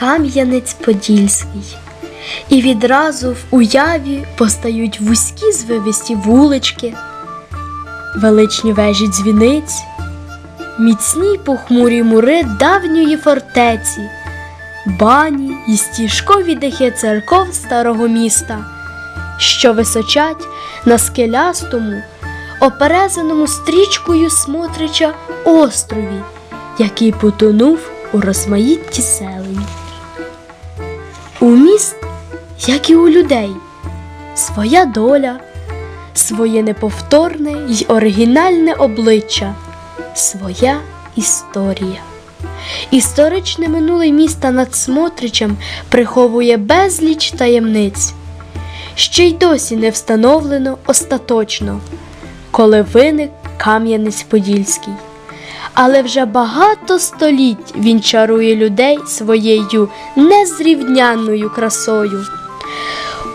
Кам'янець-Подільський. І відразу в уяві постають вузькі звивисті вулички, величні вежі дзвіниць, міцні похмурі мури давньої фортеці, бані і стіжкові дахи церков старого міста, що височать на скелястому, оперезаному стрічкою Смотрича острові, який потонув у розмаїтті селень. У міст, як і у людей, своя доля, своє неповторне й оригінальне обличчя, своя історія. Історичне минуле міста над Смотричем приховує безліч таємниць. Ще й досі не встановлено остаточно, коли виник Кам'янець-Подільський. Але вже багато століть він чарує людей своєю незрівнянною красою.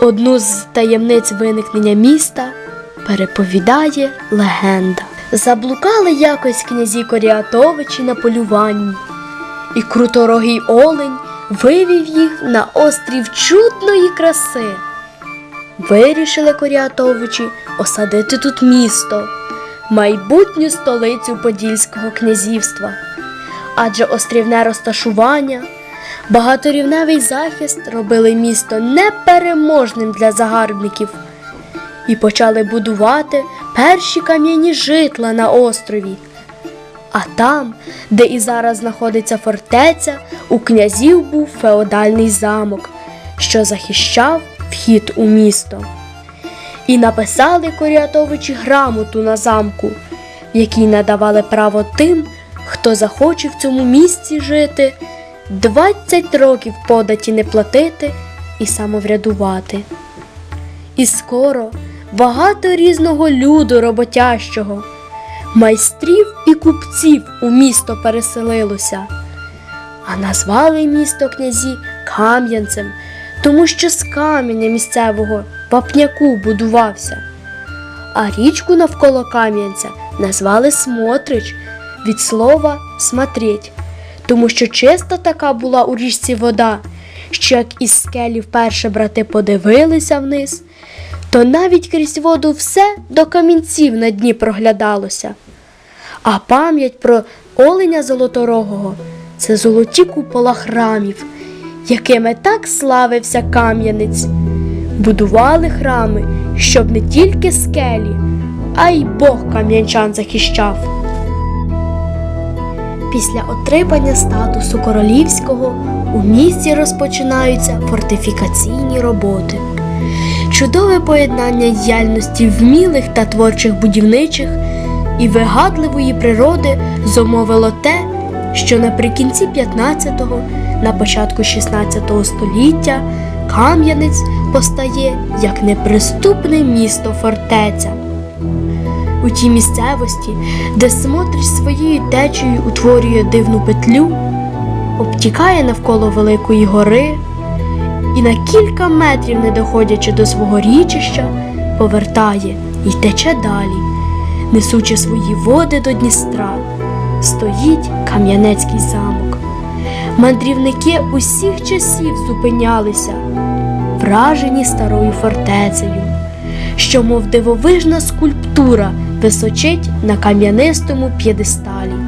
Одну з таємниць виникнення міста переповідає легенда. Заблукали якось князі Коріатовичі на полюванні, і круторогий олень вивів їх на острів чудної краси. Вирішили Коріатовичі осадити тут місто, майбутню столицю Подільського князівства. Адже острівне розташування, багаторівневий захист робили місто непереможним для загарбників і почали будувати перші кам'яні житла на острові. А там, де і зараз знаходиться фортеця, у князів був феодальний замок, що захищав вхід у місто. І написали Коріатовичі грамоту на замку, в якій надавали право тим, хто захоче в цьому місці жити, 20 років податі не платити і самоврядувати. І скоро багато різного люду роботящого, майстрів і купців у місто переселилося, а назвали місто князі Кам'янцем, тому що з каменя місцевого вапняку будувався. А річку навколо Кам'янця назвали Смотрич від слова смотреть, тому що чиста така була у річці вода, що як із скелі вперше брати подивилися вниз, то навіть крізь воду все до камінців на дні проглядалося. А пам'ять про оленя золоторогого це золоті купола храмів, якими так славився Кам'янець. Будували храми, щоб не тільки скелі, а й Бог кам'янчан захищав. Після отримання статусу королівського у місті розпочинаються фортифікаційні роботи. Чудове поєднання діяльності вмілих та творчих будівничих і вигадливої природи зумовило те, що наприкінці 15-го, на початку 16 століття Кам'янець постає як неприступне місто фортеця. У тій місцевості, де смотрич своєю течею утворює дивну петлю, обтікає навколо Великої гори і на кілька метрів, не доходячи до свого річища, повертає і тече далі, несучи свої води до Дністра, стоїть Кам'янецький замок. Мандрівники усіх часів зупинялися, вражені старою фортецею, що, мов дивовижна скульптура, височить на кам'янистому п'єдесталі.